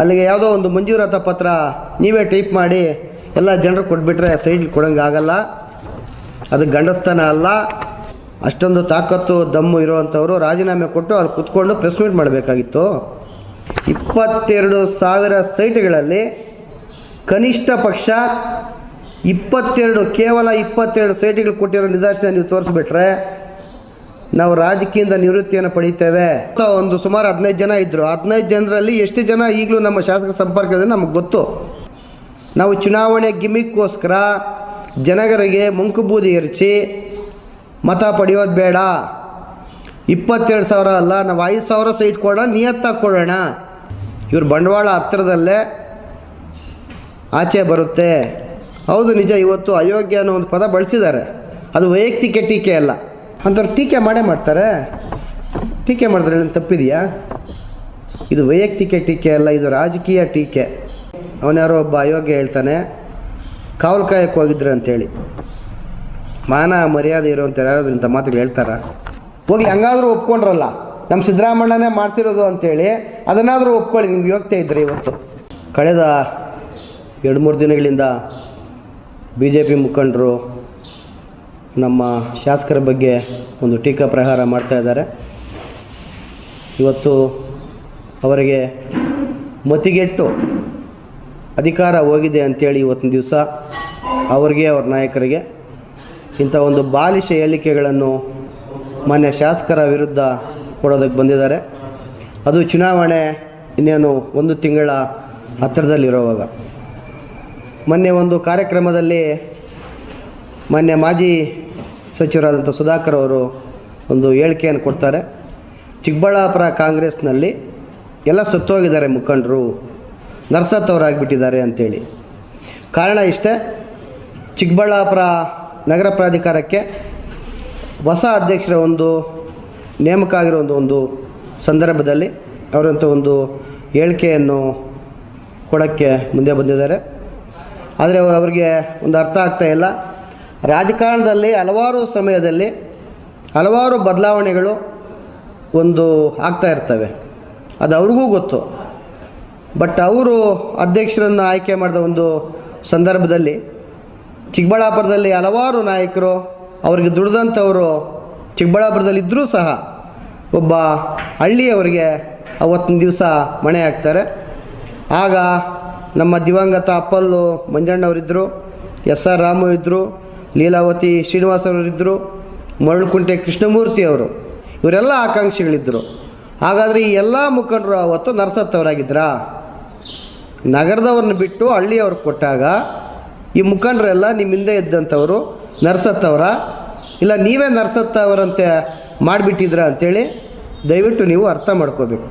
ಅಲ್ಲಿಗೆ ಯಾವುದೋ ಒಂದು ಮಂಜೂರಾತ ಪತ್ರ ನೀವೇ ಟೈಪ್ ಮಾಡಿ, ಎಲ್ಲ ಜನರು ಕೊಟ್ಬಿಟ್ರೆ ಸೈಡ್ ಕೊಡೋಂಗಾಗಲ್ಲ ಅದು ಗಂಡಸ್ತನ ಅಲ್ಲ. ಅಷ್ಟೊಂದು ತಾಕತ್ತು, ದಮ್ಮು ಇರುವಂಥವ್ರು ರಾಜೀನಾಮೆ ಕೊಟ್ಟು ಅಲ್ಲಿ ಕುತ್ಕೊಂಡು ಪ್ರೆಸ್ ಮೀಟ್ ಮಾಡಬೇಕಾಗಿತ್ತು. ಇಪ್ಪತ್ತೆರಡು ಸಾವಿರ ಸೈಟ್ಗಳಲ್ಲಿ ಕನಿಷ್ಠ ಪಕ್ಷ ಇಪ್ಪತ್ತೆರಡು, ಕೇವಲ ಇಪ್ಪತ್ತೆರಡು ಸೈಟ್ಗಳು ಕೊಟ್ಟಿರೋ ನಿದರ್ಶನ ನೀವು ತೋರಿಸ್ಬಿಟ್ರೆ ನಾವು ರಾಜಕೀಯದಿಂದ ನಿವೃತ್ತಿಯನ್ನು ಪಡಿತೇವೆ. ಒಂದು ಸುಮಾರು ಹದಿನೈದು ಜನ ಇದ್ದರು ಹದಿನೈದು ಜನರಲ್ಲಿ ಎಷ್ಟು ಜನ ಈಗಲೂ ನಮ್ಮ ಶಾಸಕ ಸಂಪರ್ಕದಲ್ಲಿ ನಮಗೆ ಗೊತ್ತು. ನಾವು ಚುನಾವಣೆ ಗಿಮಿಕ್ಕೋಸ್ಕರ ಜನಗರಿಗೆ ಮುಂಕುಬೂದಿ ಎರಚಿ ಮತ ಪಡೆಯೋದು ಬೇಡ. ಇಪ್ಪತ್ತೆರಡು ಸಾವಿರ ಅಲ್ಲ, ನಾವು ಐದು ಸಾವಿರ ಸೈಟ್ ಕೊಡೋಣ ನಿಯತ್ತಾಗಿ ಕೊಡೋಣ. ಇವ್ರ ಬಂಡವಾಳ ಹತ್ತಿರದಲ್ಲೇ ಆಚೆ ಬರುತ್ತೆ. ಹೌದು ನಿಜ, ಇವತ್ತು ಅಯೋಗ್ಯ ಅನ್ನೋ ಒಂದು ಪದ ಬಳಸಿದ್ದಾರೆ. ಅದು ವೈಯಕ್ತಿಕ ಟೀಕೆ ಅಲ್ಲ. ಅಂಥವ್ರು ಟೀಕೆ ಮಾಡೇ ಮಾಡ್ತಾರೆ. ಟೀಕೆ ಮಾಡಿದ್ರೆ ಏನು ತಪ್ಪಿದೆಯಾ? ಇದು ವೈಯಕ್ತಿಕ ಟೀಕೆ ಅಲ್ಲ, ಇದು ರಾಜಕೀಯ ಟೀಕೆ. ಅವನ್ಯಾರೋ ಒಬ್ಬ ಅಯೋಗ್ಯ ಹೇಳ್ತಾನೆ, ಕಾವಲು ಕಾಯಕ್ಕೆ ಹೋಗಿದ್ರೆ ಅಂತೇಳಿ. ಮಾನ, ಮರ್ಯಾದೆ ಇರೋಂಥ ಯಾರಾದ್ರೂ ಇಂಥ ಮಾತುಗಳು ಹೇಳ್ತಾರ? ಹೋಗಿ ಹಂಗಾದ್ರೂ ಒಪ್ಕೊಂಡ್ರಲ್ಲ. ನಮ್ಮ ಸಿದ್ದರಾಮಣ್ಣನೇ ಮಾಡ್ತಿರೋದು ಅಂತೇಳಿ, ಅದನ್ನಾದರೂ ಒಪ್ಕೊಳ್ಳಿ, ನಿಮ್ಗೆ ಯೋಗ್ಯತೆ ಇದ್ದರೆ ಇವತ್ತು. ಕಳೆದ ಎರಡು ಮೂರು ದಿನಗಳಿಂದ ಬಿ ಜೆ ಪಿ ಮುಖಂಡರು ನಮ್ಮ ಶಾಸಕರ ಬಗ್ಗೆ ಒಂದು ಟೀಕಾ ಪ್ರಹಾರ ಮಾಡ್ತಾ ಇದ್ದಾರೆ. ಇವತ್ತು ಅವರಿಗೆ ಮತಿಗೆಟ್ಟು ಅಧಿಕಾರ ಹೋಗಿದೆ ಅಂಥೇಳಿ ಇವತ್ತಿನ ದಿವಸ ಅವರಿಗೆ, ಅವ್ರ ನಾಯಕರಿಗೆ ಇಂಥ ಒಂದು ಬಾಲಿಷ ಹೇಳಿಕೆಗಳನ್ನು ಮಾನ್ಯ ಶಾಸಕರ ವಿರುದ್ಧ ಕೊಡೋದಕ್ಕೆ ಬಂದಿದ್ದಾರೆ. ಅದು ಚುನಾವಣೆ ಇನ್ನೇನು ಒಂದು ತಿಂಗಳ ಹತ್ತಿರದಲ್ಲಿರೋವಾಗ. ಮೊನ್ನೆ ಒಂದು ಕಾರ್ಯಕ್ರಮದಲ್ಲಿ ಮೊನ್ನೆ ಮಾಜಿ ಸಚಿವರಾದಂಥ ಸುಧಾಕರ್ ಅವರು ಒಂದು ಹೇಳಿಕೆಯನ್ನು ಕೊಡ್ತಾರೆ. ಚಿಕ್ಕಬಳ್ಳಾಪುರ ಕಾಂಗ್ರೆಸ್ನಲ್ಲಿ ಎಲ್ಲ ಸತ್ತೋಗಿದ್ದಾರೆ ಮುಖಂಡರು ನರ್ಸತ್ತವರಾಗಿಬಿಟ್ಟಿದ್ದಾರೆ ಅಂತೇಳಿ. ಕಾರಣ ಇಷ್ಟೇ, ಚಿಕ್ಕಬಳ್ಳಾಪುರ ನಗರ ಪ್ರಾಧಿಕಾರಕ್ಕೆ ಹೊಸ ಅಧ್ಯಕ್ಷರ ಒಂದು ನೇಮಕ ಆಗಿರೋ ಒಂದು ಒಂದು ಸಂದರ್ಭದಲ್ಲಿ ಅವರಂಥ ಒಂದು ಹೇಳಿಕೆಯನ್ನು ಕೊಡೋಕ್ಕೆ ಮುಂದೆ ಬಂದಿದ್ದಾರೆ. ಆದರೆ ಅವರಿಗೆ ಒಂದು ಅರ್ಥ ಆಗ್ತಾ ಇಲ್ಲ. ರಾಜಕಾರಣದಲ್ಲಿ ಹಲವಾರು ಸಮಯದಲ್ಲಿ ಹಲವಾರು ಬದಲಾವಣೆಗಳು ಒಂದು ಆಗ್ತಾ ಇರ್ತವೆ. ಅದು ಅವ್ರಿಗೂ ಗೊತ್ತು. ಬಟ್ ಅವರು ಅಧ್ಯಕ್ಷರನ್ನು ಆಯ್ಕೆ ಮಾಡಿದ ಒಂದು ಸಂದರ್ಭದಲ್ಲಿ ಚಿಕ್ಕಬಳ್ಳಾಪುರದಲ್ಲಿ ಹಲವಾರು ನಾಯಕರು, ಅವರಿಗೆ ದುಡಿದಂಥವರು ಚಿಕ್ಕಬಳ್ಳಾಪುರದಲ್ಲಿ ಇದ್ದರೂ ಸಹ ಒಬ್ಬ ಹಳ್ಳಿಯವರಿಗೆ ಅವತ್ತಿನ ದಿವಸ ಮಣೆ ಹಾಕ್ತಾರೆ. ಆಗ ನಮ್ಮ ದಿವಂಗತ ಅಪ್ಪಲ್ಲು ಮಂಜಣ್ಣವರಿದ್ದರು ಎಸ್ ಆರ್ ರಾಮು ಇದ್ದರು ಲೀಲಾವತಿ ಶ್ರೀನಿವಾಸರವರಿದ್ದರು, ಮರಳುಕುಂಟೆ ಕೃಷ್ಣಮೂರ್ತಿ ಅವರು, ಇವರೆಲ್ಲ ಆಕಾಂಕ್ಷಿಗಳಿದ್ದರು. ಹಾಗಾದರೆ ಈ ಎಲ್ಲ ಮುಖಂಡರು ಅವತ್ತು ನರಸತ್ತವರಾಗಿದ್ರಾ? ನಗರದವ್ರನ್ನ ಬಿಟ್ಟು ಹಳ್ಳಿಯವ್ರಿಗೆ ಕೊಟ್ಟಾಗ ಈ ಮುಖಂಡರೆಲ್ಲ ನಿಮ್ಮ ಹಿಂದೆ ಇದ್ದಂಥವರು ನರಸತ್ತವರ? ಇಲ್ಲ ನೀವೇ ನರಸತ್ತವರಂತೆ ಮಾಡಿಬಿಟ್ಟಿದ್ರ ಅಂಥೇಳಿ ದಯವಿಟ್ಟು ನೀವು ಅರ್ಥ ಮಾಡ್ಕೋಬೇಕು.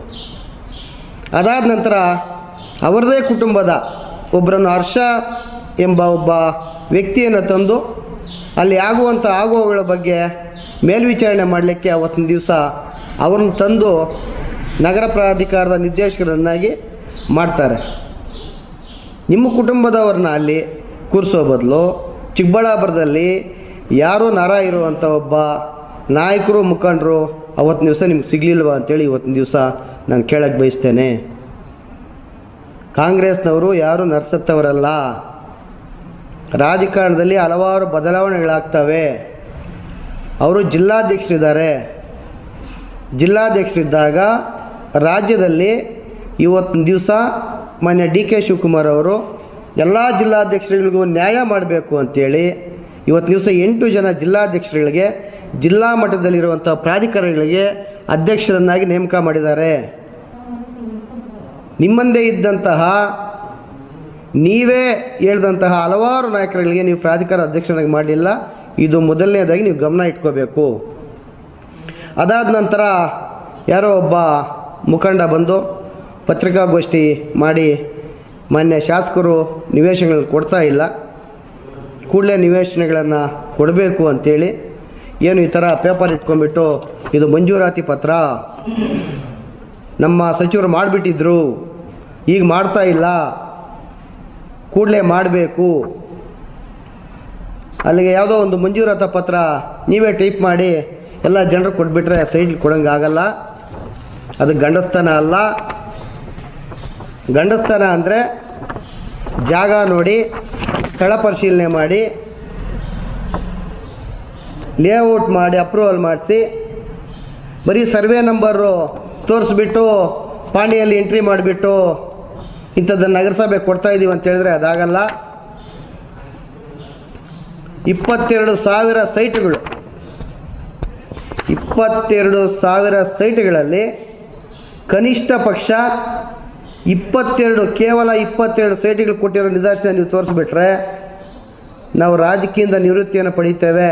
ಅದಾದ ನಂತರ ಅವರದೇ ಕುಟುಂಬದ ಒಬ್ಬರನ್ನು ಹರ್ಷ ಎಂಬ ಒಬ್ಬ ವ್ಯಕ್ತಿಯನ್ನು ತಂದು ಅಲ್ಲಿ ಆಗುವಂಥ ಆಗುವಗಳ ಬಗ್ಗೆ ಮೇಲ್ವಿಚಾರಣೆ ಮಾಡಲಿಕ್ಕೆ ಅವತ್ತಿನ ದಿವಸ ಅವರನ್ನು ತಂದು ನಗರ ಪ್ರಾಧಿಕಾರದ ನಿರ್ದೇಶಕರನ್ನಾಗಿ ಮಾಡ್ತಾರೆ. ನಿಮ್ಮ ಕುಟುಂಬದವ್ರನ್ನ ಅಲ್ಲಿ ಕೂರಿಸೋ ಬದಲು ಚಿಕ್ಕಬಳ್ಳಾಪುರದಲ್ಲಿ ಯಾರೋ ನರ ಇರುವಂಥ ಒಬ್ಬ ನಾಯಕರು, ಮುಖಂಡರು ಅವತ್ತಿನ ದಿವಸ ನಿಮ್ಗೆ ಸಿಗಲಿಲ್ವ ಅಂತೇಳಿ ಇವತ್ತಿನ ದಿವಸ ನಾನು ಕೇಳಕ್ಕೆ ಬಯಸ್ತೇನೆ. ಕಾಂಗ್ರೆಸ್ನವರು ಯಾರು ನರ್ಸತ್ತವರಲ್ಲ. ರಾಜಕಾರಣದಲ್ಲಿ ಹಲವಾರು ಬದಲಾವಣೆಗಳಾಗ್ತವೆ. ಅವರು ಜಿಲ್ಲಾಧ್ಯಕ್ಷರಿದ್ದಾರೆ. ಜಿಲ್ಲಾಧ್ಯಕ್ಷರಿದ್ದಾಗ ರಾಜ್ಯದಲ್ಲಿ ಇವತ್ತಿನ ದಿವಸ ಮಾನ್ಯ ಡಿ ಕೆ ಶಿವಕುಮಾರ್ ಅವರು ಎಲ್ಲ ಜಿಲ್ಲಾಧ್ಯಕ್ಷರುಗಳಿಗೂ ನ್ಯಾಯ ಮಾಡಬೇಕು ಅಂತೇಳಿ ಇವತ್ತು ದಿವಸ ಎಂಟು ಜನ ಜಿಲ್ಲಾಧ್ಯಕ್ಷರುಗಳಿಗೆ ಜಿಲ್ಲಾ ಮಟ್ಟದಲ್ಲಿರುವಂಥ ಪ್ರಾಧಿಕಾರಗಳಿಗೆ ಅಧ್ಯಕ್ಷರನ್ನಾಗಿ ನೇಮಕ ಮಾಡಿದ್ದಾರೆ. ನಿಮ್ಮಂದೇ ಇದ್ದಂತಹ ನೀವೇ ಹೇಳಿದಂತಹ ಹಲವಾರು ನಾಯಕರುಗಳಿಗೆ ನೀವು ಪ್ರಾಧಿಕಾರ ಅಧ್ಯಕ್ಷನಾಗಿ ಮಾಡಲಿಲ್ಲ. ಇದು ಮೊದಲನೇದಾಗಿ ನೀವು ಗಮನ ಇಟ್ಕೋಬೇಕು. ಅದಾದ ನಂತರ ಯಾರೋ ಒಬ್ಬ ಮುಖಂಡ ಬಂದು ಪತ್ರಿಕಾಗೋಷ್ಠಿ ಮಾಡಿ ಮಾನ್ಯ ಶಾಸಕರು ನಿವೇಶನಗಳನ್ನು ಕೊಡ್ತಾ ಇಲ್ಲ. ಕೂಡಲೇ ನಿವೇಶನಗಳನ್ನು ಕೊಡಬೇಕು ಅಂಥೇಳಿ ಏನು ಈ ಥರ ಪೇಪರ್ ಇಟ್ಕೊಂಡ್ಬಿಟ್ಟು ಇದು ಮಂಜೂರಾತಿ ಪತ್ರ ನಮ್ಮ ಸಚಿವರು ಮಾಡಿಬಿಟ್ಟಿದ್ರು. ಈಗ ಮಾಡ್ತಾ ಇಲ್ಲ. ಕೂಡಲೇ ಮಾಡಬೇಕು. ಅಲ್ಲಿಗೆ ಯಾವುದೋ ಒಂದು ಮಂಜೂರಾತ ಪತ್ರ ನೀವೇ ಟೈಪ್ ಮಾಡಿ, ಎಲ್ಲ ಜನರು ಕೊಟ್ಬಿಟ್ರೆ ಸೈಡ್ ಕೊಡೋಂಗೆ ಆಗಲ್ಲ. ಅದು ಗಂಡಸ್ತನ ಅಲ್ಲ. ಗಂಡಸ್ಥಾನ ಅಂದರೆ ಜಾಗ ನೋಡಿ, ಸ್ಥಳ ಪರಿಶೀಲನೆ ಮಾಡಿ, ಲೇಔಟ್ ಮಾಡಿ, ಅಪ್ರೂವಲ್ ಮಾಡಿಸಿ, ಬರೀ ಸರ್ವೆ ನಂಬರು ತೋರಿಸ್ಬಿಟ್ಟು ಪಾಂಡಿಯಲ್ಲಿ ಎಂಟ್ರಿ ಮಾಡಿಬಿಟ್ಟು ಇಂಥದ್ದನ್ನು ನಗರಸಭೆ ಕೊಡ್ತಾ ಇದ್ದೀವಿ ಅಂತ ಹೇಳಿದ್ರೆ ಅದಾಗಲ್ಲ. ಇಪ್ಪತ್ತೆರಡು ಸಾವಿರ ಸೈಟ್ಗಳು. ಇಪ್ಪತ್ತೆರಡು ಸಾವಿರ ಸೈಟ್ಗಳಲ್ಲಿ ಕನಿಷ್ಠ ಪಕ್ಷ ಇಪ್ಪತ್ತೆರಡು, ಕೇವಲ ಇಪ್ಪತ್ತೆರಡು ಸೈಟ್ಗಳು ಕೊಟ್ಟಿರೋ ನಿದರ್ಶನ ನೀವು ತೋರಿಸ್ಬಿಟ್ರೆ ನಾವು ರಾಜಕೀಯದಿಂದ ನಿವೃತ್ತಿಯನ್ನು ಪಡೀತೇವೆ.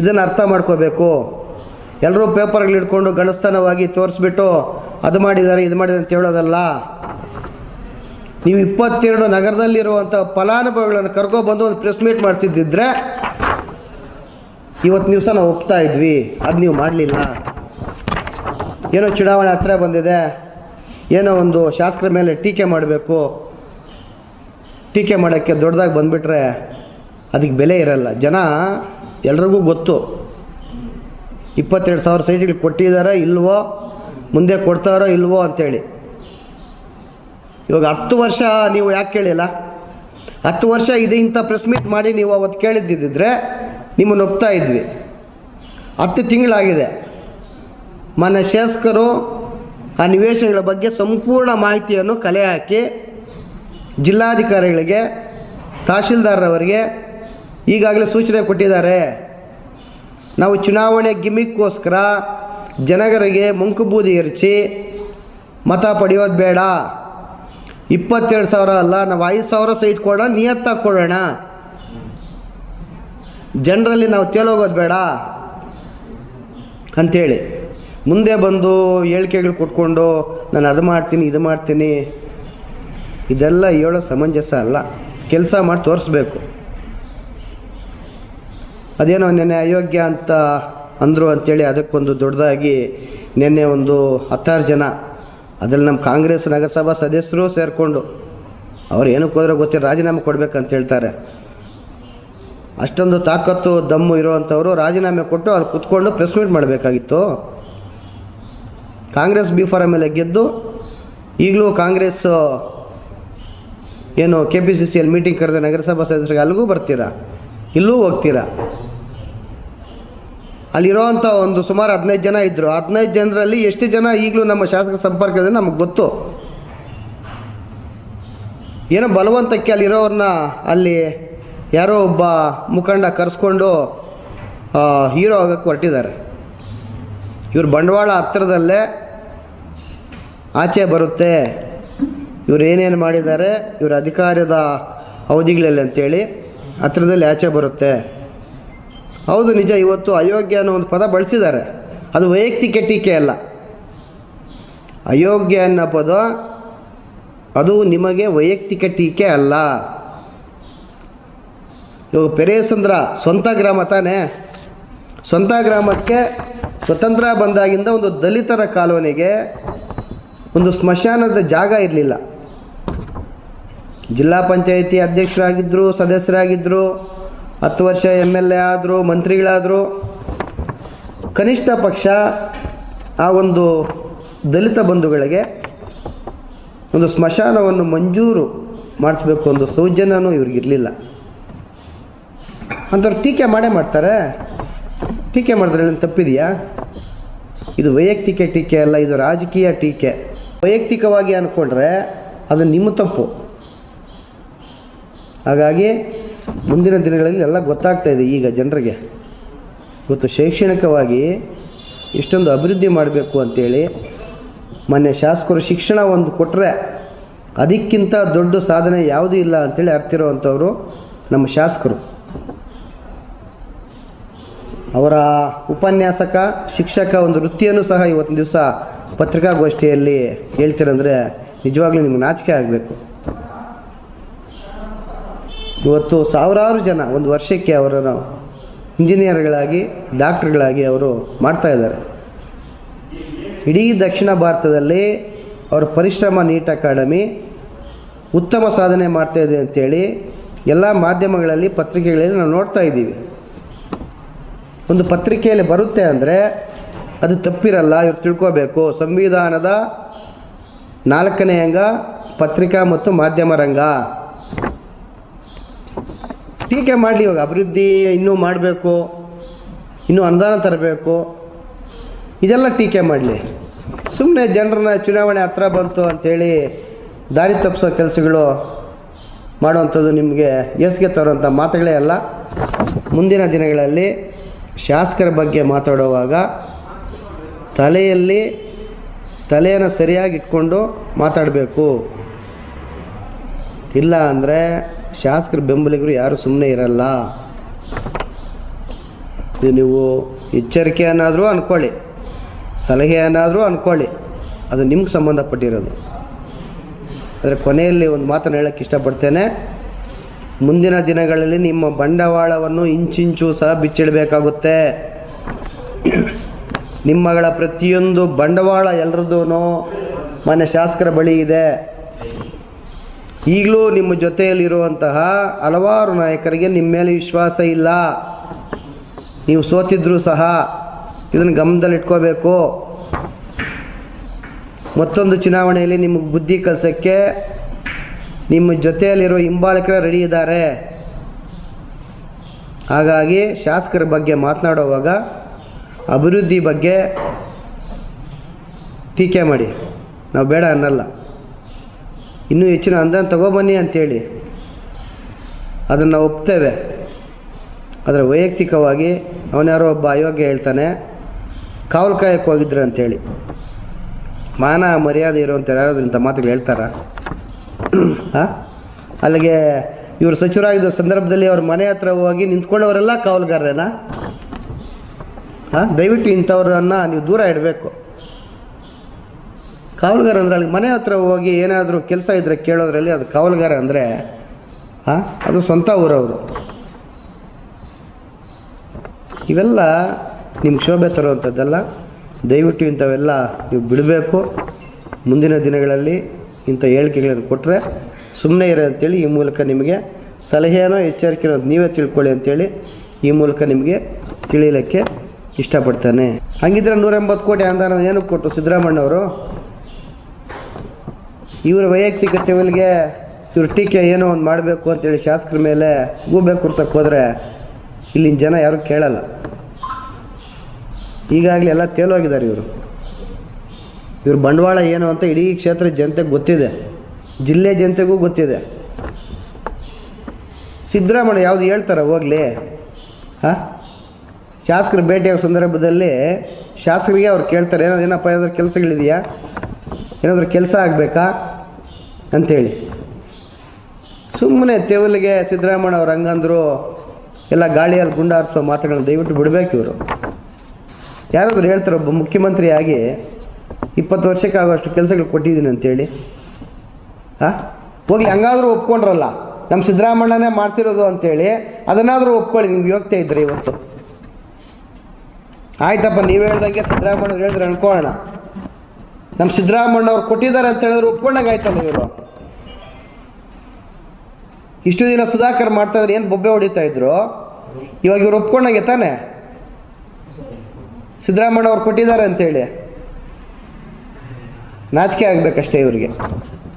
ಇದನ್ನು ಅರ್ಥ ಮಾಡ್ಕೋಬೇಕು. ಎಲ್ಲರೂ ಪೇಪರ್ಗಳು ಹಿಡ್ಕೊಂಡು ಗಣಸ್ಥಾನವಾಗಿ ತೋರಿಸ್ಬಿಟ್ಟು ಅದು ಮಾಡಿದ್ದಾರೆ, ಇದು ಮಾಡಿದ್ದಾರೆ ಅಂತ ಹೇಳೋದಲ್ಲ. ನೀವು ಇಪ್ಪತ್ತೆರಡು ನಗರದಲ್ಲಿರುವಂಥ ಫಲಾನುಭವಿಗಳನ್ನು ಕರ್ಕೊಬಂದು ಒಂದು ಪ್ರೆಸ್ ಮೀಟ್ ಮಾಡಿಸಿದ್ದಿದ್ರೆ ಇವತ್ತು ದಿವಸ ನಾವು ಒಪ್ತಾ ಇದ್ವಿ. ಅದು ನೀವು ಮಾಡಲಿಲ್ಲ. ಏನೋ ಚುನಾವಣೆ ಹತ್ರ ಬಂದಿದೆ. ಏನೋ ಒಂದು ಶಾಸಕರ ಮೇಲೆ ಟೀಕೆ ಮಾಡಬೇಕು. ಟೀಕೆ ಮಾಡೋಕ್ಕೆ ದೊಡ್ಡದಾಗಿ ಬಂದುಬಿಟ್ರೆ ಅದಕ್ಕೆ ಬೆಲೆ ಇರಲ್ಲ. ಜನ ಎಲ್ರಿಗೂ ಗೊತ್ತು. ಇಪ್ಪತ್ತೆರಡು ಸಾವಿರ ಸೈಟ್ಗಳು ಕೊಟ್ಟಿದ್ದಾರೋ ಇಲ್ವೋ, ಮುಂದೆ ಕೊಡ್ತಾರೋ ಇಲ್ವೋ ಅಂತೇಳಿ. ಇವಾಗ ಹತ್ತು ವರ್ಷ ನೀವು ಯಾಕೆ ಕೇಳಿಲ್ಲ? ಹತ್ತು ವರ್ಷ ಇದೆ ಇಂಥ ಪ್ರೆಸ್ ಮೀಟ್ ಮಾಡಿ ನೀವು ಅವತ್ತು ಕೇಳಿದ್ದಿದ್ದರೆ ನಿಮ್ಮನ್ನು ಒಪ್ತಾ ಇದ್ವಿ. ಹತ್ತು ತಿಂಗಳಾಗಿದೆ. ಮನೆ ಶಾಸಕರು ಆ ನಿವೇಶನಗಳ ಬಗ್ಗೆ ಸಂಪೂರ್ಣ ಮಾಹಿತಿಯನ್ನು ಕಲೆ ಹಾಕಿ ಜಿಲ್ಲಾಧಿಕಾರಿಗಳಿಗೆ, ತಹಶೀಲ್ದಾರರವರಿಗೆ ಈಗಾಗಲೇ ಸೂಚನೆ ಕೊಟ್ಟಿದ್ದಾರೆ. ನಾವು ಚುನಾವಣೆ ಗಿಮಿಕ್ಕೋಸ್ಕರ ಜನಗರಿಗೆ ಮುಂಕುಬೂದಿ ಎರಚಿ ಮತ ಪಡೆಯೋದು ಬೇಡ. ಇಪ್ಪತ್ತೆರಡು ಸಾವಿರ ಅಲ್ಲ, ನಾವು ಐದು ಸಾವಿರ ಸೈಟ್ ಕೊಡೋಣ ನಿಯತ್ತಾಗಿ ಕೊಡೋಣ. ಜನರಲ್ಲಿ ನಾವು ತೇಲೋಗೋದು ಬೇಡ ಅಂಥೇಳಿ ಮುಂದೆ ಬಂದು ಹೇಳಿಕೆಗಳು ಕೊಟ್ಕೊಂಡು ನಾನು ಅದು ಮಾಡ್ತೀನಿ, ಇದು ಮಾಡ್ತೀನಿ. ಇದೆಲ್ಲ ಹೇಳೋ ಸಮಂಜಸ ಅಲ್ಲ. ಕೆಲಸ ಮಾಡಿ ತೋರಿಸ್ಬೇಕು. ಅದೇನೋ ನೆನ್ನೆ ಅಯೋಗ್ಯ ಅಂತ ಅಂದರು ಅಂಥೇಳಿ ಅದಕ್ಕೊಂದು ದೊಡ್ಡದಾಗಿ ನಿನ್ನೆ ಒಂದು ಹತ್ತಾರು ಜನ, ಅದರಲ್ಲಿ ನಮ್ಮ ಕಾಂಗ್ರೆಸ್ ನಗರಸಭಾ ಸದಸ್ಯರು ಸೇರಿಕೊಂಡು, ಅವ್ರು ಏನಕ್ಕೆ ಹೋದ್ರೆ ಗೊತ್ತಿಲ್ಲ, ರಾಜೀನಾಮೆ ಕೊಡಬೇಕಂತ ಹೇಳ್ತಾರೆ. ಅಷ್ಟೊಂದು ತಾಕತ್ತು, ದಮ್ಮು ಇರುವಂಥವರು ರಾಜೀನಾಮೆ ಕೊಟ್ಟು ಅಲ್ಲಿ ಕುತ್ಕೊಂಡು ಪ್ರೆಸ್ ಮೀಟ್ ಮಾಡಬೇಕಾಗಿತ್ತು. ಕಾಂಗ್ರೆಸ್ ಬಿ ಫಾರ್ ಮೇಲೆ ಗೆದ್ದು, ಈಗಲೂ ಕಾಂಗ್ರೆಸ್, ಏನು ಕೆ ಪಿ ಸಿ ಸಿಯಲ್ಲಿ ಮೀಟಿಂಗ್ ಕರೆದ ನಗರಸಭಾ ಸದಸ್ಯರಿಗೆ ಅಲ್ಲಿಗೂ ಬರ್ತೀರಾ? ಇಲ್ಲೂ ಹೋಗ್ತೀರಾ? ಅಲ್ಲಿರೋವಂಥ ಒಂದು ಸುಮಾರು ಹದಿನೈದು ಜನ ಇದ್ದರು ಹದಿನೈದು ಜನರಲ್ಲಿ ಎಷ್ಟು ಜನ ಈಗಲೂ ನಮ್ಮ ಶಾಸಕ ಸಂಪರ್ಕದಲ್ಲಿ ನಮಗೆ ಗೊತ್ತು. ಏನೋ ಬಲವಂತಕ್ಕೆ ಅಲ್ಲಿರೋರನ್ನ ಅಲ್ಲಿ ಯಾರೋ ಒಬ್ಬ ಮುಖಂಡ ಕರೆಸ್ಕೊಂಡು ಹೀರೋ ಆಗೋಕ್ಕೆ ಹೊರಟಿದ್ದಾರೆ. ಇವ್ರ ಬಂಡವಾಳ ಹತ್ತಿರದಲ್ಲೇ ಆಚೆ ಬರುತ್ತೆ. ಇವ್ರು ಏನೇನು ಮಾಡಿದ್ದಾರೆ, ಇವ್ರ ಅಧಿಕಾರದ ಅವಧಿಗಳಲ್ಲಿ ಅಂತೇಳಿ ಹತ್ತಿರದಲ್ಲಿ ಆಚೆ ಬರುತ್ತೆ. ಹೌದು ನಿಜ, ಇವತ್ತು ಅಯೋಗ್ಯ ಅನ್ನೋ ಒಂದು ಪದ ಬಳಸಿದ್ದಾರೆ. ಅದು ವೈಯಕ್ತಿಕ ಟೀಕೆ ಅಲ್ಲ. ಅಯೋಗ್ಯ ಅನ್ನೋ ಪದ ಅದು ನಿಮಗೆ ವೈಯಕ್ತಿಕ ಟೀಕೆ ಅಲ್ಲ. ಇವಾಗ ಪೆರೇಸಂದ್ರ ಸ್ವಂತ ಗ್ರಾಮ ತಾನೇ? ಸ್ವಂತ ಗ್ರಾಮಕ್ಕೆ ಸ್ವತಂತ್ರ ಬಂದಾಗಿಂದ ಒಂದು ದಲಿತರ ಕಾಲೋನಿಗೆ ಒಂದು ಸ್ಮಶಾನದ ಜಾಗ ಇರಲಿಲ್ಲ. ಜಿಲ್ಲಾ ಪಂಚಾಯಿತಿ ಅಧ್ಯಕ್ಷರಾಗಿದ್ದರು ಸದಸ್ಯರಾಗಿದ್ದರು ಹತ್ತು ವರ್ಷ ಎಂ ಎಲ್ ಎ ಆದರೂ, ಮಂತ್ರಿಗಳಾದರೂ, ಕನಿಷ್ಠ ಪಕ್ಷ ಆ ಒಂದು ದಲಿತ ಬಂಧುಗಳಿಗೆ ಒಂದು ಸ್ಮಶಾನವನ್ನು ಮಂಜೂರು ಮಾಡಿಸ್ಬೇಕು ಒಂದು ಸೌಜನ್ಯನೂ ಇವ್ರಿಗಿರಲಿಲ್ಲ ಅಂಥವ್ರು ಟೀಕೆ ಮಾಡೇ ಮಾಡ್ತಾರೆ. ಟೀಕೆ ಮಾಡಿದ್ರೆ ಏನು ತಪ್ಪಿದೆಯಾ? ಇದು ವೈಯಕ್ತಿಕ ಟೀಕೆ ಅಲ್ಲ, ಇದು ರಾಜಕೀಯ ಟೀಕೆ. ವೈಯಕ್ತಿಕವಾಗಿ ಅಂದ್ಕೊಂಡ್ರೆ ಅದು ನಿಮ್ಮ ತಪ್ಪು. ಹಾಗಾಗಿ ಮುಂದಿನ ದಿನಗಳಲ್ಲಿ ಎಲ್ಲ ಗೊತ್ತಾಗ್ತಾ ಇದೆ ಈಗ ಜನರಿಗೆ. ಇವತ್ತು ಶೈಕ್ಷಣಿಕವಾಗಿ ಇಷ್ಟೊಂದು ಅಭಿವೃದ್ಧಿ ಮಾಡಬೇಕು ಅಂತೇಳಿ ಮೊನ್ನೆ ಶಾಸಕರು ಶಿಕ್ಷಣ ಒಂದು ಕೊಟ್ಟರೆ ಅದಕ್ಕಿಂತ ದೊಡ್ಡ ಸಾಧನೆ ಯಾವುದೂ ಇಲ್ಲ ಅಂತೇಳಿ ಅರ್ತಿರೋವಂಥವರು ನಮ್ಮ ಶಾಸಕರು. ಅವರ ಉಪನ್ಯಾಸಕ, ಶಿಕ್ಷಕ ಒಂದು ವೃತ್ತಿಯನ್ನು ಸಹ ಇವತ್ತಿನ ದಿವಸ ಪತ್ರಿಕಾಗೋಷ್ಠಿಯಲ್ಲಿ ಹೇಳ್ತೀರಂದರೆ ನಿಜವಾಗ್ಲೂ ನಿಮ್ಗೆ ನಾಚಿಕೆ ಆಗಬೇಕು. ಇವತ್ತು ಸಾವಿರಾರು ಜನ, ಒಂದು ವರ್ಷಕ್ಕೆ ಅವರನ್ನು ಇಂಜಿನಿಯರ್ಗಳಾಗಿ, ಡಾಕ್ಟ್ರುಗಳಾಗಿ ಅವರು ಮಾಡ್ತಾ ಇದ್ದಾರೆ. ಇಡೀ ದಕ್ಷಿಣ ಭಾರತದಲ್ಲಿ ಅವರ ಪರಿಶ್ರಮ ನೀಟ್ ಅಕಾಡೆಮಿ ಉತ್ತಮ ಸಾಧನೆ ಮಾಡ್ತಾ ಇದೆ ಅಂತೇಳಿ ಎಲ್ಲ ಮಾಧ್ಯಮಗಳಲ್ಲಿ, ಪತ್ರಿಕೆಗಳಲ್ಲಿ ನಾವು ನೋಡ್ತಾ ಇದ್ದೀವಿ. ಒಂದು ಪತ್ರಿಕೆಯಲ್ಲಿ ಬರುತ್ತೆ ಅಂದರೆ ಅದು ತಪ್ಪಿರಲ್ಲ, ಇವ್ರು ತಿಳ್ಕೋಬೇಕು. ಸಂವಿಧಾನದ ನಾಲ್ಕನೇ ಅಂಗ ಪತ್ರಿಕಾ ಮತ್ತು ಮಾಧ್ಯಮ ರಂಗ. ಟೀಕೆ ಮಾಡಲಿ, ಇವಾಗ ಅಭಿವೃದ್ಧಿ ಇನ್ನೂ ಮಾಡಬೇಕು, ಇನ್ನೂ ಅನುದಾನ ತರಬೇಕು, ಇದೆಲ್ಲ ಟೀಕೆ ಮಾಡಲಿ. ಸುಮ್ಮನೆ ಜನರನ್ನ ಚುನಾವಣೆ ಹತ್ರ ಬಂತು ಅಂಥೇಳಿ ದಾರಿ ತಪ್ಪಿಸೋ ಕೆಲಸಗಳು ಮಾಡುವಂಥದ್ದು ನಿಮಗೆ ಎಸ್ಗೆ ತರುವಂಥ ಮಾತುಗಳೇ ಅಲ್ಲ. ಮುಂದಿನ ದಿನಗಳಲ್ಲಿ ಶಾಸಕರ ಬಗ್ಗೆ ಮಾತಾಡುವಾಗ ತಲೆಯಲ್ಲಿ ತಲೆಯನ್ನು ಸರಿಯಾಗಿ ಇಟ್ಕೊಂಡು ಮಾತಾಡಬೇಕು. ಇಲ್ಲ ಅಂದರೆ ಶಾಸಕರ ಬೆಂಬಲಿಗರು ಯಾರು ಸುಮ್ಮನೆ ಇರಲ್ಲ? ನೀವು ಎಚ್ಚರಿಕೆಯನ್ನಾದರೂ ಅಂದ್ಕೊಳ್ಳಿ ಸಲಹೆ ಏನಾದರೂ ಅಂದ್ಕೊಳ್ಳಿ ಅದು ನಿಮ್ಗೆ ಸಂಬಂಧಪಟ್ಟಿರೋದು. ಆದರೆ ಕೊನೆಯಲ್ಲಿ ಒಂದು ಮಾತನ್ನು ಹೇಳೋಕ್ಕೆ ಇಷ್ಟಪಡ್ತೇನೆ, ಮುಂದಿನ ದಿನಗಳಲ್ಲಿ ನಿಮ್ಮ ಬಂಡವಾಳವನ್ನು ಇಂಚಿಂಚು ಸಹ ಬಿಚ್ಚಿಡಬೇಕಾಗುತ್ತೆ. ನಿಮ್ಮಗಳ ಪ್ರತಿಯೊಂದು ಬಂಡವಾಳ ಎಲ್ರದ್ದೂ ಮಾನ್ಯ ಶಾಸಕರ ಬಳಿ ಇದೆ. ಈಗಲೂ ನಿಮ್ಮ ಜೊತೆಯಲ್ಲಿರುವಂತಹ ಹಲವಾರು ನಾಯಕರಿಗೆ ನಿಮ್ಮ ಮೇಲೆ ವಿಶ್ವಾಸ ಇಲ್ಲ. ನೀವು ಸೋತಿದ್ರೂ ಸಹ ಇದನ್ನು ಗಮನದಲ್ಲಿಟ್ಕೋಬೇಕು. ಮತ್ತೊಂದು ಚುನಾವಣೆಯಲ್ಲಿ ನಿಮ್ಮ ಬುದ್ಧಿ ಕೆಲಸಕ್ಕೆ ನಿಮ್ಮ ಜೊತೆಯಲ್ಲಿರೋ ಹಿಂಬಾಲಕರ ರೆಡಿ ಇದ್ದಾರೆ. ಹಾಗಾಗಿ ಶಾಸಕರ ಬಗ್ಗೆ ಮಾತನಾಡುವಾಗ ಅಭಿವೃದ್ಧಿ ಬಗ್ಗೆ ಟೀಕೆ ಮಾಡಿ. ನಾವು ಬೇಡ ಅನ್ನಲ್ಲ. ಇನ್ನೂ ಹೆಚ್ಚಿನ ಅನುದಾನ ತಗೊಬನ್ನಿ ಅಂತೇಳಿ. ಅದನ್ನು ಒಪ್ತೇವೆ. ಆದರೆ ವೈಯಕ್ತಿಕವಾಗಿ ಅವನ್ಯಾರೋ ಒಬ್ಬ ಅಯೋಗ್ಯ ಹೇಳ್ತಾನೆ, ಕಾವಲು ಕಾಯಕ್ಕೆ ಹೋಗಿದ್ರು ಅಂತೇಳಿ. ಮಾನ ಮರ್ಯಾದೆ ಇರುವಂಥ ಯಾರಾದ್ರೂ ಇಂಥ ಮಾತುಗಳು ಹೇಳ್ತಾರ? ಅಲ್ಲಿಗೆ ಇವರು ಸಚಿವರಾಗಿದ್ದ ಸಂದರ್ಭದಲ್ಲಿ ಅವ್ರ ಮನೆ ಹತ್ರ ಹೋಗಿ ನಿಂತ್ಕೊಂಡವರೆಲ್ಲ ಕಾವಲುಗಾರರೇನಾ? ಹಾಂ ದಯವಿಟ್ಟು ಇಂಥವ್ರನ್ನ ನೀವು ದೂರ ಇಡಬೇಕು. ಕಾವಲುಗಾರ ಅಂದರೆ ಅಲ್ಲಿ ಮನೆ ಹತ್ರ ಹೋಗಿ ಏನಾದರೂ ಕೆಲಸ ಇದ್ದರೆ ಕೇಳೋದ್ರಲ್ಲಿ ಅದು ಕಾವಲುಗಾರ ಅಂದರೆ ಹಾಂ ಅದು ಸ್ವಂತ ಊರವರು. ಇವೆಲ್ಲ ನಿಮ್ಗೆ ಶೋಭೆ ತರುವಂಥದ್ದೆಲ್ಲ, ದಯವಿಟ್ಟು ಇಂಥವೆಲ್ಲ ನೀವು ಬಿಡಬೇಕು. ಮುಂದಿನ ದಿನಗಳಲ್ಲಿ ಇಂಥ ಹೇಳಿಕೆಗಳನ್ನು ಕೊಟ್ಟರೆ ಸುಮ್ಮನೆ ಇರೋ ಅಂತೇಳಿ ಈ ಮೂಲಕ ನಿಮಗೆ ಸಲಹೆನೋ ಎಚ್ಚರಿಕೆನೋ ನೀವೇ ತಿಳ್ಕೊಳ್ಳಿ ಅಂತೇಳಿ ಈ ಮೂಲಕ ನಿಮಗೆ ತಿಳಿಯಲಿಕ್ಕೆ ಇಷ್ಟಪಡ್ತೇನೆ. ಹಂಗಿದ್ರೆ ನೂರೆಂಬತ್ತು ಕೋಟಿ ಅನುದಾನ ಏನಕ್ಕೆ ಕೊಟ್ಟು ಸಿದ್ದರಾಮಣ್ಣವರು ಇವರ ವೈಯಕ್ತಿಕ ತೆವಲಿಗೆ ಇವ್ರ ಟೀಕೆ ಏನೋ ಒಂದು ಮಾಡಬೇಕು ಅಂತೇಳಿ ಶಾಸಕರ ಮೇಲೆ ಗೂಬೆ ಕುರ್ಸಕ್ಕೆ ಹೋದರೆ ಇಲ್ಲಿನ ಜನ ಯಾರೂ ಕೇಳಲ್ಲ. ಈಗಾಗಲೇ ಎಲ್ಲ ತೇಲೋಗಿದ್ದಾರೆ ಇವರು. ಇವ್ರ ಬಂಡವಾಳ ಏನು ಅಂತ ಇಡೀ ಕ್ಷೇತ್ರ ಜನತೆಗೆ ಗೊತ್ತಿದೆ. ಜಿಲ್ಲೆ ಜನತೆಗೂ ಗೊತ್ತಿದೆ. ಸಿದ್ದರಾಮಯ್ಯ ಯಾವುದು ಹೇಳ್ತಾರೆ ಹೋಗಲಿ. ಹಾಂ? ಶಾಸಕರು ಭೇಟಿಯಾಗೋ ಸಂದರ್ಭದಲ್ಲಿ ಶಾಸಕರಿಗೆ ಅವ್ರು ಕೇಳ್ತಾರೆ ಏನಾದ್ರು ಏನಪ್ಪ, ಏನಾದ್ರು ಕೆಲಸಗಳಿದೆಯಾ? ಏನಾದರೂ ಕೆಲಸ ಆಗಬೇಕಾ? ಅಂಥೇಳಿ ಸುಮ್ಮನೆ ತೆವಲಿಗೆ ಸಿದ್ದರಾಮಯ್ಯ ಅವ್ರು ಹಂಗಂದ್ರು, ಎಲ್ಲ ಗಾಳಿಯಲ್ಲಿ ಗುಂಡಾರಿಸೋ ಮಾತುಗಳನ್ನ ದಯವಿಟ್ಟು ಬಿಡಬೇಕು ಇವರು. ಯಾರಾದರೂ ಹೇಳ್ತಾರೆ, ಒಬ್ಬ ಮುಖ್ಯಮಂತ್ರಿಯಾಗಿ ಇಪ್ಪತ್ತು ವರ್ಷಕ್ಕೆ ಆಗೋಷ್ಟು ಕೆಲಸಗಳು ಕೊಟ್ಟಿದ್ದೀನಿ ಅಂತೇಳಿ. ಹಾಂ ಹೋಗಿ ಹಂಗಾದರೂ ಒಪ್ಕೊಂಡ್ರಲ್ಲ. ನಮ್ಮ ಸಿದ್ದರಾಮಣ್ಣನೇ ಮಾಡಿಸಿರೋದು ಅಂತೇಳಿ, ಅದನ್ನಾದರೂ ಒಪ್ಕೊಳ್ಳಿ, ನಿಮ್ಗೆ ಯೋಗ್ತಾ ಇದ್ರೆ ಇವತ್ತು. ಆಯ್ತಪ್ಪ, ನೀವು ಹೇಳ್ದಂಗೆ ಸಿದ್ದರಾಮಯ್ಯವ್ರು ಹೇಳಿದ್ರೆ ಅನ್ಕೊಳ್ಳೋಣ. ನಮ್ಮ ಸಿದ್ದರಾಮಣ್ಣವ್ರು ಕೊಟ್ಟಿದ್ದಾರೆ ಅಂತ ಹೇಳಿದ್ರು ಒಪ್ಕೊಂಡಾಗ ಆಯ್ತಲ್ಲ ಇವರು. ಇಷ್ಟು ದಿನ ಸುಧಾಕರ್ ಮಾಡ್ತಾ ಇದ್ರೆ ಏನು ಬೊಬ್ಬೆ ಹೊಡಿತಾ ಇದ್ರು? ಇವಾಗ ಇವ್ರು ಒಪ್ಕೊಂಡಂಗೆ ತಾನೆ? ಸಿದ್ದರಾಮಣ್ಣ ಅವ್ರು ಕೊಟ್ಟಿದ್ದಾರೆ ಅಂತೇಳಿ ನಾಚಿಕೆ ಆಗಬೇಕಷ್ಟೇ ಇವರಿಗೆ.